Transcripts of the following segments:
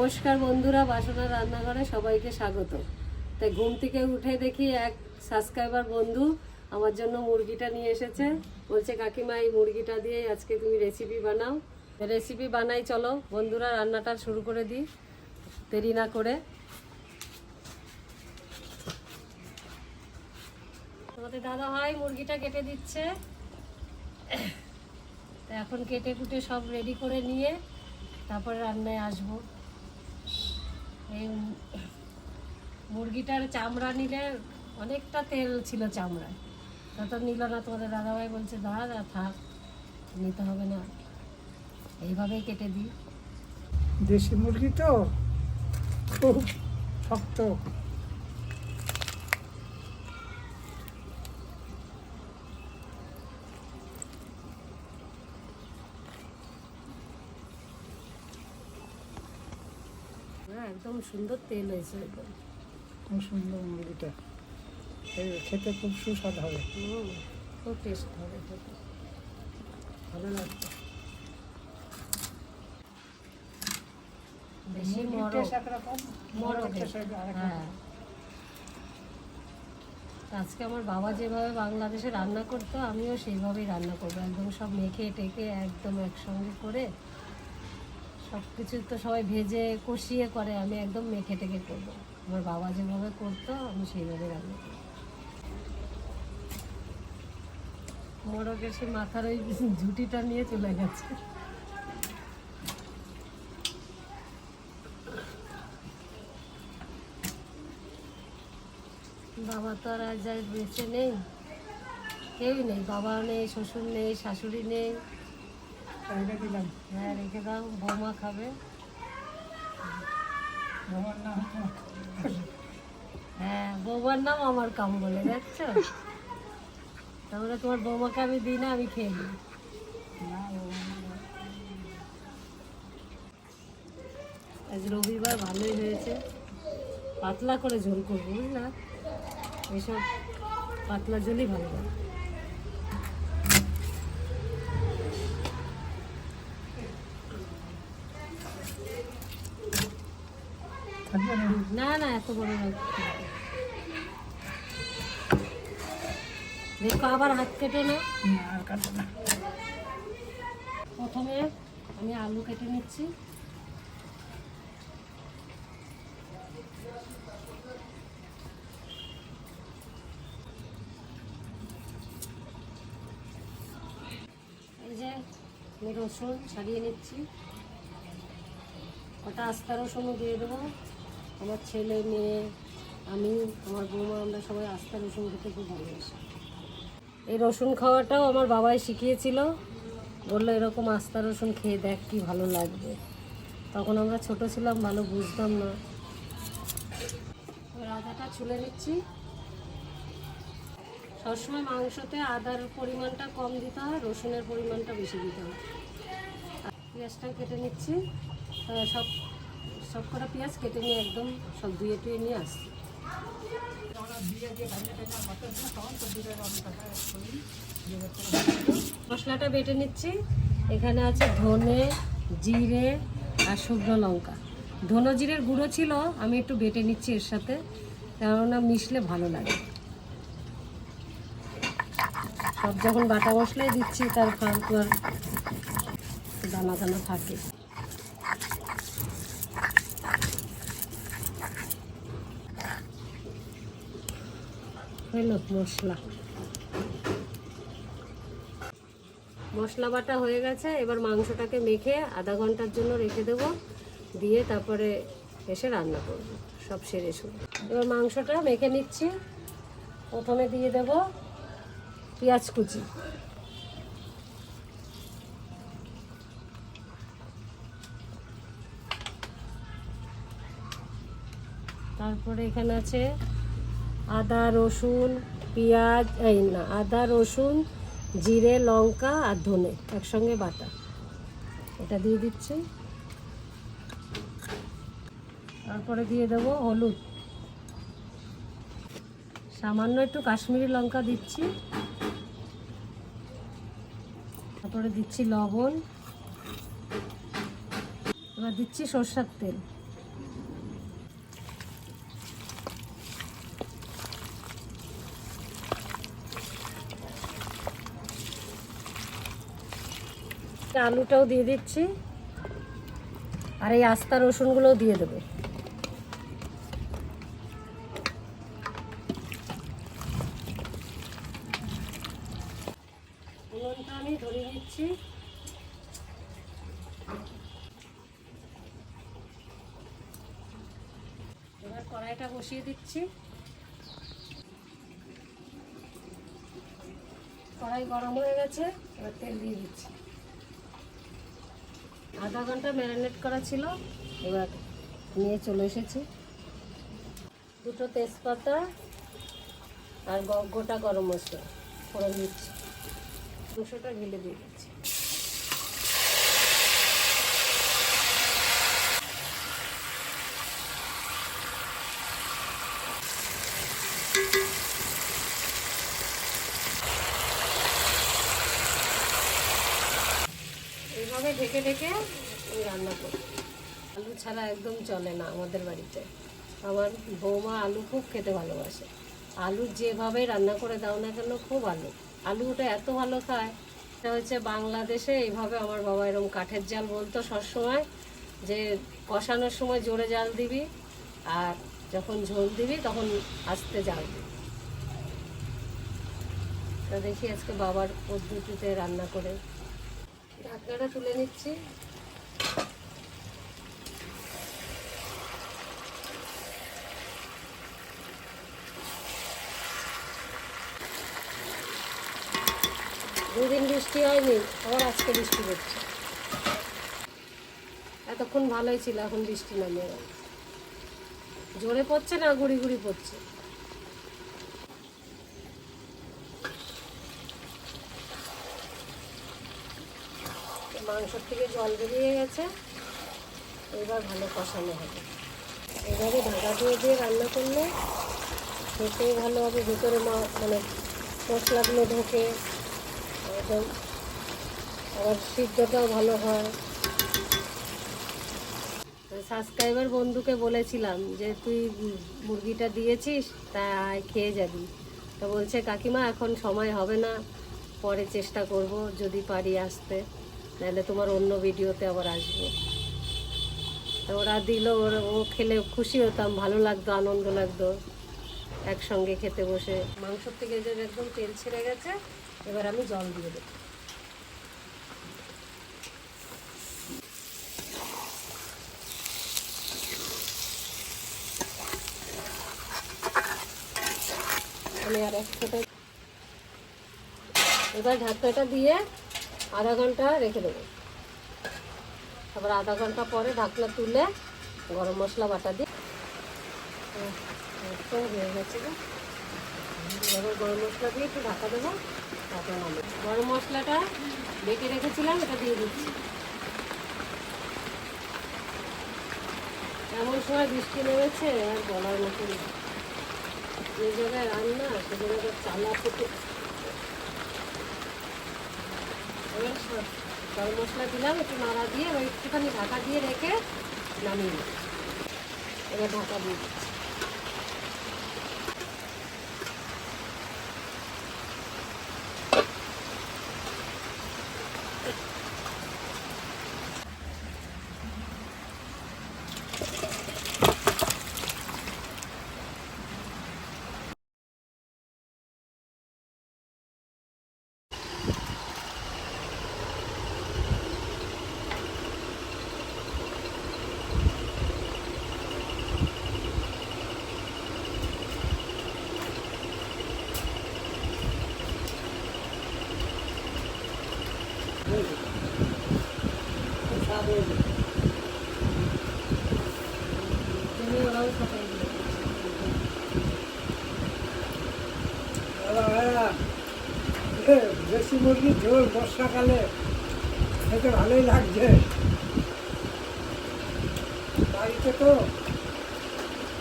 নমস্কার বন্ধুরা, বাসনা রান্নাঘরে সবাইকে স্বাগত। তাই ঘুম থেকে উঠে দেখি এক সাবস্ক্রাইবার বন্ধু আমার জন্য মুরগিটা নিয়ে এসেছে। বলছে, কাকিমা, এই মুরগিটা দিয়ে আজকে তুমি রেসিপি বানাও। রেসিপি বানাই, চলো বন্ধুরা, রান্নাটা শুরু করে দিই। দেরি না করে। তোমাদের দাদা ভাই মুরগিটা কেটে দিচ্ছে। এখন কেটে কুটে সব রেডি করে নিয়ে তারপরে রান্নায় আসব। এই মুরগিটার চামড়া নিলে অনেকটা তেল ছিল চামড়ায়। তত নিল না, তোমাদের দাদাভাই বলছে, দাদা, থাক, নিতে হবে না। এইভাবেই কেটে দিই। দেশি মুরগি তো? খুব শক্ত হ্যাঁ একদম সুন্দর তেল হয়েছে একদম। খুব সুন্দর মুরগিটা। খেতে খুব সুস্বাদ হবে। খুব টেস্ট হবে খেতে। ভালো লাগবে বেশি। হ্যাঁ। আজকে আমার বাবা যেভাবে বাংলাদেশে রান্না করতো আমিও সেইভাবেই রান্না করব। একদম সব মেখে টেকে একদম একসঙ্গে করে সব কিছু তো সবাই ভেজে কষিয়ে করে, আমি একদম মেখে টেকে করব। আমার বাবা যেভাবে করতো, আমি সেইভাবে রান্না করব মোড়কের সেই মাথার ওই ঝুটিটা নিয়ে চলে গেছে। বাবা তো আর আজ বেঁচে নেই কেউই নেই বাবা নেই, শ্বশুর নেই, শাশুড়ি নেই। রেখে দিলাম হ্যাঁ রেখে দাও বৌমা খাবে। নাম হ্যাঁ বৌমার নাম আমার কাম বলে তাহলে তোমার বৌমাকে আমি দিই না আমি খেয়ে নিই। আজ রবিবার ভালোই হয়েছে। পাতলা করে ঝোল করব বুঝলা? এসব পাতলা ঝোলই ভালো লাগে থাকবে না? না না এত বড় না দেখো আবার হাত কেটে না আর কাটবে না। প্রথমে আমি আলু কেটে নিচ্ছি। এই যে আমি রসুন ছাড়িয়ে নিচ্ছি। ওটা আস্তা রসুনও দিয়ে দেবো। আমার ছেলে, মেয়ে, আমি, আমার বৌমা, আমরা সবাই আস্তা রসুন খেতে খুব ভালোবাসি। এই রসুন খাওয়াটাও আমার বাবাই শিখিয়েছিল। বলল, এরকম আস্তা রসুন খেয়ে দেখ কি ভালো লাগবে। তখন আমরা ছোট ছিলাম, ভালো বুঝতাম না। আদাটা ছুলে নিচ্ছি। সবসময় মাংসতে আদার পরিমাণটা কম দিতে হয়, রসুনের পরিমাণটা বেশি দিতে হয়। পেঁয়াজটা কেটে নিচ্ছি। সব সব কটা পেঁয়াজ কেটে নিয়ে একদম সব ধুয়ে টুয়ে নিয়ে আসছি। মশলাটা বেটে নিচ্ছি। এখানে আছে ধনে, জিরে আর শুকনো লঙ্কা। ধনো, জিরের গুঁড়ো ছিল, আমি একটু বেটে নিচ্ছি এর সাথে, কেননা মিশলে ভালো লাগে। সব যখন বাটা মশলাই দিচ্ছি, তার ফালতু আর দানা দানা থাকে। হলো মশলা? মশলা বাটা হয়ে গেছে, এবার মাংসটাকে মেখে আধা ঘণ্টার জন্য রেখে দেবো। দিয়ে তারপরে এসে রান্না করব, সব সেরে শুরু এবার মাংসটা মেখে নিচ্ছি। প্রথমে দিয়ে দেব পেঁয়াজ কুচি। তারপরে এখানে আছে আদা, রসুন, পেঁয়াজ, এই না, আদা, রসুন, জিরে, লঙ্কা আর ধনে, একসঙ্গে বাটা। এটা দিয়ে দিচ্ছি। তারপরে দিয়ে দেব হলুদ। সামান্য একটু কাশ্মীরি লঙ্কা দিচ্ছি। তারপরে দিচ্ছি লবণ। এবার দিচ্ছি সর্ষার তেল। আলুটাও দিয়ে দিচ্ছি। আর এই আস্তা রসুনগুলোও দিয়ে দেবো। আমি এবার কড়াইটা বসিয়ে দিচ্ছি। কড়াই গরম হয়ে গেছে, এবার তেল দিয়ে দিচ্ছি। আধা ঘণ্টা ম্যারিনেট করা ছিল, এবার নিয়ে চলে এসেছি। দুটো তেজপাতা আর গোটা গরম মশলা, ফোড়ন দিচ্ছি। দুশোটা ঢেলে দিয়ে দিচ্ছি এইভাবে ঢেকে ঢেকে রান্না করি। আলু ছাড়া একদম চলে না আমাদের বাড়িতে। আমার বৌমা আলু খুব খেতে ভালোবাসে। আলু যেভাবে রান্না করে দাও না কেন খুব আলু। আলু ওটা এত ভালো খায়। এটা হচ্ছে বাংলাদেশে এইভাবে আমার বাবা এরকম কাঠের জাল বলতো সবসময়, যে কষানোর সময় জোরে জাল দিবি আর যখন ঝোল দিবি তখন আস্তে জাল দিবি। তা দেখি আজকে বাবার পদ্ধতিতে রান্না করে ঢাকনাটা তুলে নিচ্ছি। দুদিন বৃষ্টি হয়নি, আবার আজকে বৃষ্টি পড়ছে এতক্ষণ ভালোই ছিল, এখন বৃষ্টি নামে জোরে পড়ছে না, গুড়ি গুড়ি পড়ছে? মাংসর থেকে জল বেরিয়ে গেছে। এবার ভালো কষানো হবে। এভাবে ঢাকা দিয়ে দিয়ে রান্না করলে খেতেও ভালো হবে। ভিতরে মানে মশলাগুলো ঢোকে, একদম আবার সিদ্ধটাও ভালো হয়। সাবস্ক্রাইবার বন্ধুকে বলেছিলাম যে, তুই মুরগিটা দিয়েছিস, তাই খেয়ে যাবি। তো বলছে, কাকিমা, এখন সময় হবে না, পরে চেষ্টা করব, যদি পারি আসতে। নাহলে তোমার অন্য ভিডিওতে আবার আসব। ওরা দিল, ওরা, ও খেলে খুশি হতাম, ভালো লাগতো, আনন্দ লাগতো, একসঙ্গে খেতে বসে। মাংসর থেকে যে একদম তেল ছেড়ে গেছে, এবার আমি জল দিয়ে দেবো। আর এক এবার ঢাকনাটা দিয়ে আধা ঘণ্টা রেখে দেবো। তারপর আধা ঘণ্টা পরে ঢাকনা তুলে গরম মশলা বাটা একদম হয়ে গেছে। এবার গরম মশলা দিয়ে একটু ঢাকা দেবো, তারপর নামে গরম মশলাটা বেটে রেখেছিলাম, এটা দিয়ে দিচ্ছি। এমন সময় বৃষ্টি নেমেছে, আর বলার মতো যে জায়গায় রান্না, সে জায়গায় চালা ফুটে এবার গরম মশলা দিলাম, একটু নাড়া দিয়ে ওই একটুখানি ঢাকা দিয়ে রেখে নামিয়ে এবার ঢাকা দিয়ে দিচ্ছি তুমি ওরাও সবাই দিয়ে দেশি মুরগির ঝোল বর্ষাকালে খেতে ভালোই লাগছে। বাড়িতে তো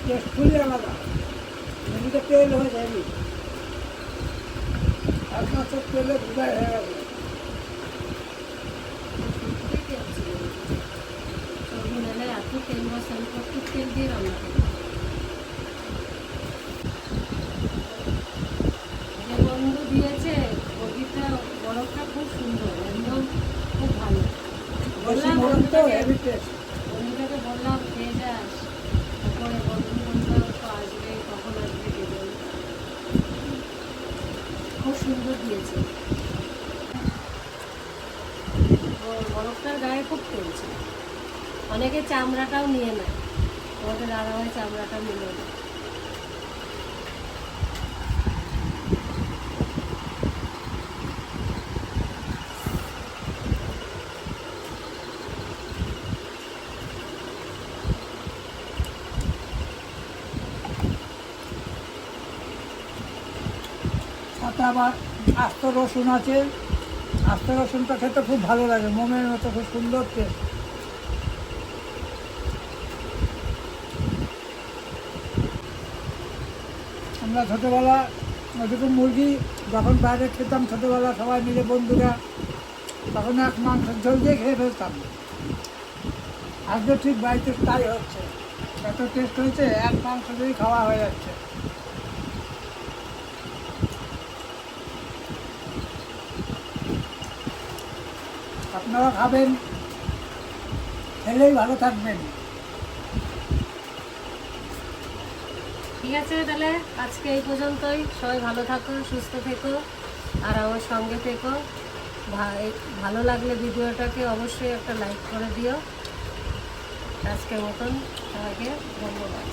টেস্ট খুবই আলাদা। মুরগিটা তেল হয়ে যায়নি। এক মাসের তেলে ভুগাই হয়ে গেছে। তেল মশলা তেল দিয়ে রান্না করি যে বন্ধু দিয়েছে মুরগিটা বরফটা খুব সুন্দর একদম খুব ভালো দেশি মোড়ন তো হেভি টেস্ট বন্ধুটাকে বললাম খেয়ে যাস? তারপরে বন্ধু বলল তো আসবে কখন আসবে কে খুব সুন্দর দিয়েছে। বরফটার গায়ে খুব অনেকে চামড়াটাও নিয়ে নেয়। আমাদের দাদাভাই চামড়াটা নিল। না সাথে আবার আস্ত রসুন আছে। আস্ত রসুনটা খেতে খুব ভালো লাগে, মোমের মতো খুব সুন্দর টেস্ট আমরা ছোটোবেলা ওইটুকু মুরগি যখন বাইরে খেতাম, ছোটোবেলা সবাই মিলে বন্ধুরা তখন এক মাংসের ঝোল দিয়ে খেয়ে ফেলতাম। আজকে ঠিক বাড়িতে তাই হচ্ছে। এত টেস্ট হয়েছে, এক মাংস দিয়েই খাওয়া হয়ে যাচ্ছে। আপনারা খাবেন। খেলেই ভালো থাকবেন। ঠিক আছে, তাহলে আজকে এই পর্যন্তই। সবাই ভালো থাকো, সুস্থ থেকো, আর আমার সঙ্গে থেকো। ভালো লাগলে ভিডিওটাকে অবশ্যই একটা লাইক করে দিও। আজকের মতন সবাইকে ধন্যবাদ।